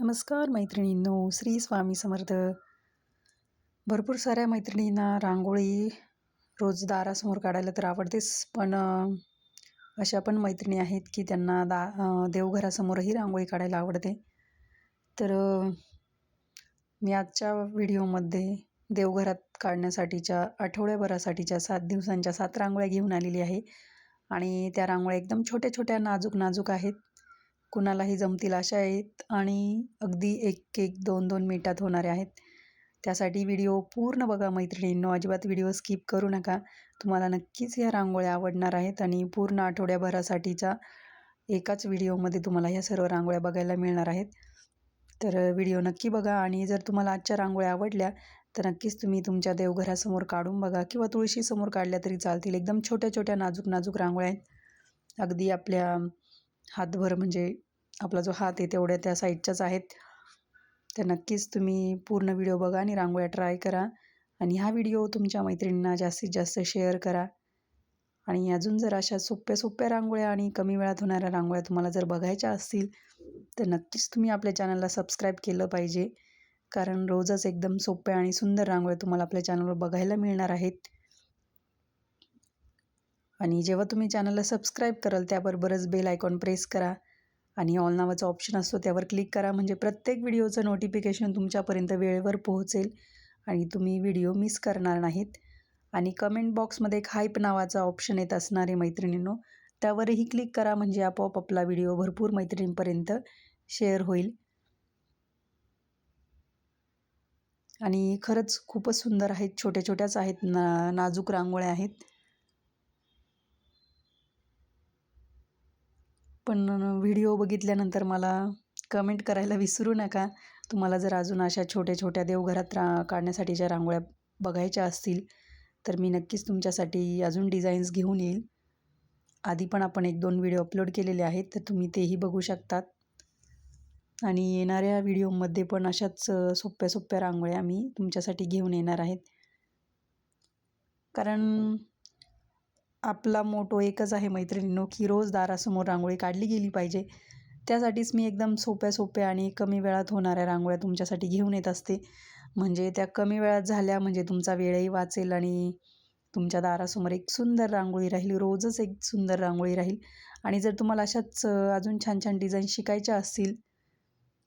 नमस्कार मैत्रिणींनो श्री स्वामी समर्थ. भरपूर साऱ्या मैत्रिणींना रांगोळी रोज दारासमोर काढायला तर आवडतेच पण अशा पण मैत्रिणी आहेत की त्यांना दा देवघरासमोरही रांगोळी काढायला आवडते. तर मी आजच्या व्हिडिओमध्ये देवघरात काढण्यासाठीच्या आठवड्याभरासाठीच्या सात दिवसांच्या सात रांगोळ्या घेऊन आलेली आहे. आणि त्या रांगोळ्या एकदम छोट्या छोट्या नाजूक नाजूक आहेत. कुणालाही जमतील अशा आहेत आणि अगदी एक एक दोन दोन मिनिटात होणारे आहेत. त्यासाठी व्हिडिओ पूर्ण बघा मैत्रिणींनो. अजिबात व्हिडिओ स्किप करू नका. तुम्हाला नक्कीच ह्या रांगोळ्या आवडणार आहेत आणि पूर्ण आठवड्याभरासाठीच्या एकाच व्हिडिओमध्ये तुम्हाला ह्या सर्व रांगोळ्या बघायला मिळणार आहेत. तर व्हिडिओ नक्की बघा आणि जर तुम्हाला आजच्या रांगोळ्या आवडल्या तर नक्कीच तुम्ही तुमच्या देवघरासमोर काढून बघा किंवा तुळशीसमोर काढल्या तरी चालतील. एकदम छोट्या छोट्या नाजूक नाजूक रांगोळ्या आहेत. अगदी आपल्या हातभर म्हणजे आपला जो हात आहे तेवढ्या त्या साईडच्याच आहेत. तर नक्कीच तुम्ही पूर्ण व्हिडिओ बघा आणि रांगोळ्या ट्राय करा आणि हा व्हिडिओ तुमच्या मैत्रिणींना जास्तीत जास्त शेअर करा. आणि अजून जर अशा सोप्या सोप्या रांगोळ्या आणि कमी वेळात होणाऱ्या रांगोळ्या तुम्हाला जर बघायच्या असतील तर नक्कीच तुम्ही आपल्या चॅनलला सबस्क्राईब केलं पाहिजे. कारण रोजच एकदम सोप्या आणि सुंदर रांगोळ्या तुम्हाला आपल्या चॅनलवर बघायला मिळणार आहेत. आणि जेव्हा तुम्ही चॅनलला सबस्क्राईब कराल त्याबरोबरच बेल आयकॉन प्रेस करा. आणि ऑल नावाचा ऑप्शन असतो त्यावर क्लिक करा. म्हणजे प्रत्येक व्हिडिओचं नोटिफिकेशन तुमच्यापर्यंत वेळेवर पोहोचेल आणि तुम्ही व्हिडिओ मिस करणार नाहीत. आणि कमेंट बॉक्समध्ये एक हाईप नावाचा ऑप्शन येत असणारे मैत्रिणींनो. त्यावरही क्लिक करा म्हणजे आपोआप आपला व्हिडिओ भरपूर मैत्रिणींपर्यंत शेअर होईल. आणि खरंच खूपच सुंदर आहेत छोट्या छोट्याच आहेत ना नाजूक रांगोळ्या आहेत. पण व्हिडिओ बघितल्यानंतर मला कमेंट करायला विसरू नका. तुम्हाला जर अजून अशा छोट्या छोट्या देवघरात रा काढण्यासाठीच्या रांगोळ्या बघायच्या असतील तर मी नक्कीच तुमच्यासाठी अजून डिझाईन्स घेऊन येईल. आधी पण आपण एक दोन व्हिडिओ अपलोड केलेले आहेत तर तुम्ही तेही बघू शकतात. आणि येणाऱ्या व्हिडिओमध्ये पण अशाच सोप्या सोप्या रांगोळ्या मी तुमच्यासाठी घेऊन येणार आहेत. कारण आपला मोटो एकच आहे मैत्रिणींनो की रोज दारासमोर रांगोळी काढली गेली पाहिजे. त्यासाठीच मी एकदम सोप्या सोप्या आणि कमी वेळात होणाऱ्या रांगोळ्या तुमच्यासाठी घेऊन येत असते. म्हणजे त्या कमी वेळात झाल्या म्हणजे तुमचा वेळही वाचेल आणि तुमच्या दारासमोर एक सुंदर रांगोळी राहील रोजच एक सुंदर रांगोळी राहील. आणि जर तुम्हाला अशाच अजून छान छान डिझाईन शिकायच्या असतील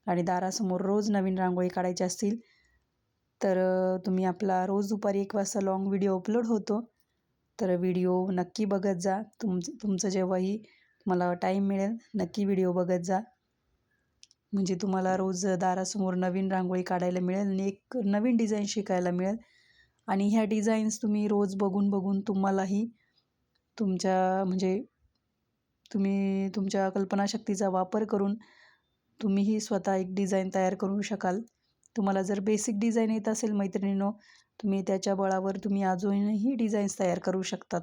आणि दारासमोर रोज नवीन रांगोळी काढायची असतील तर तुम्ही आपला रोज दुपारी एक वाजता लाँग व्हिडिओ अपलोड होतो. तर व्हिडिओ नक्की बघत जा. तुम तुमचं जेव्हाही तुम्हाला टाईम मिळेल नक्की व्हिडिओ बघत जा. म्हणजे तुम्हाला रोज दारासमोर नवीन रांगोळी काढायला मिळेल आणि एक नवीन डिझाईन शिकायला मिळेल. आणि ह्या डिझाईन्स तुम्ही रोज बघून बघून तुम्हालाही तुमच्या म्हणजे तुम्ही तुमच्या कल्पनाशक्तीचा वापर करून तुम्हीही स्वतः एक डिझाईन तयार करू शकाल. तुम्हाला जर बेसिक डिझाईन येत असेल मैत्रिणींनो तुम्ही त्याच्या बळावर तुम्ही अजूनही डिझाईन्स तयार करू शकतात.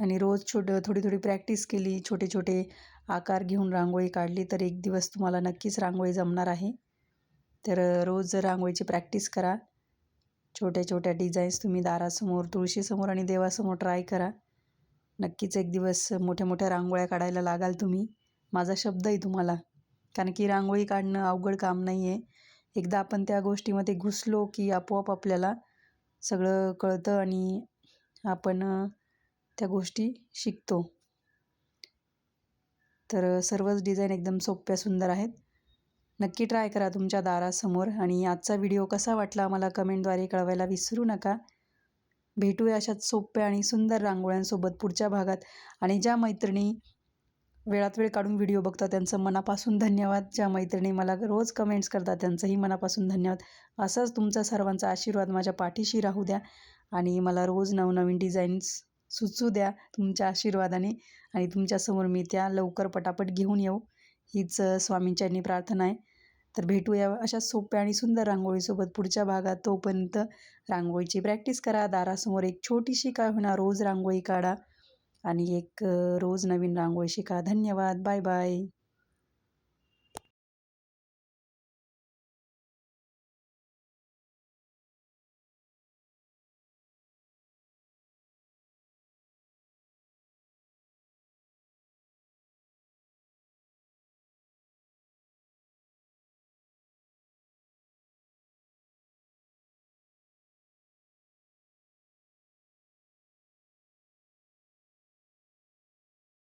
आणि रोज छोटं थोडी थोडी प्रॅक्टिस केली छोटे छोटे आकार घेऊन रांगोळी काढली तर एक दिवस तुम्हाला नक्कीच रांगोळी जमणार आहे. तर रोज रांगोळीची प्रॅक्टिस करा. छोट्या छोट्या डिझाईन्स तुम्ही दारासमोर तुळशीसमोर आणि देवासमोर ट्राय करा. नक्कीच एक दिवस मोठ्या मोठ्या रांगोळ्या काढायला लागाल तुम्ही. माझा शब्द आहे तुम्हाला. कारण की रांगोळी काढणं अवघड काम नाही आहे एकदा आपण त्या गोष्टीमध्ये घुसलो की आपोआप आपल्याला सगळं कळतं आणि आपण त्या गोष्टी शिकतो. तर सर्वच डिझाईन एकदम सोप्या सुंदर आहेत. नक्की ट्राय करा तुमच्या दारासमोर आणि आजचा व्हिडिओ कसा वाटला मला कमेंटद्वारे कळवायला विसरू नका. भेटूया अशाच सोप्या आणि सुंदर रांगोळ्यांसोबत पुढच्या भागात. आणि ज्या मैत्रिणी वेळात वेळ काढून व्हिडिओ बघता त्यांचं मनापासून धन्यवाद. ज्या मैत्रिणी मला रोज कमेंट्स करतात त्यांचंही मनापासून धन्यवाद. असाच तुमचा सर्वांचा आशीर्वाद माझ्या पाठीशी राहू द्या आणि मला रोज नवनवीन डिझाईन्स सुचू द्या तुमच्या आशीर्वादाने आणि तुमच्यासमोर मी त्या लवकर पटापट घेऊन येऊ. हीच स्वामींच्यांनी प्रार्थना आहे. तर भेटूया अशा सोप्या आणि सुंदर रांगोळीसोबत पुढच्या भागात. तोपर्यंत रांगोळीची प्रॅक्टिस करा. दारासमोर एक छोटीशी काय होणार रोज रांगोळी काढा. आणि एक रोज नवीन रांगोळी शिका. धन्यवाद. Bye bye.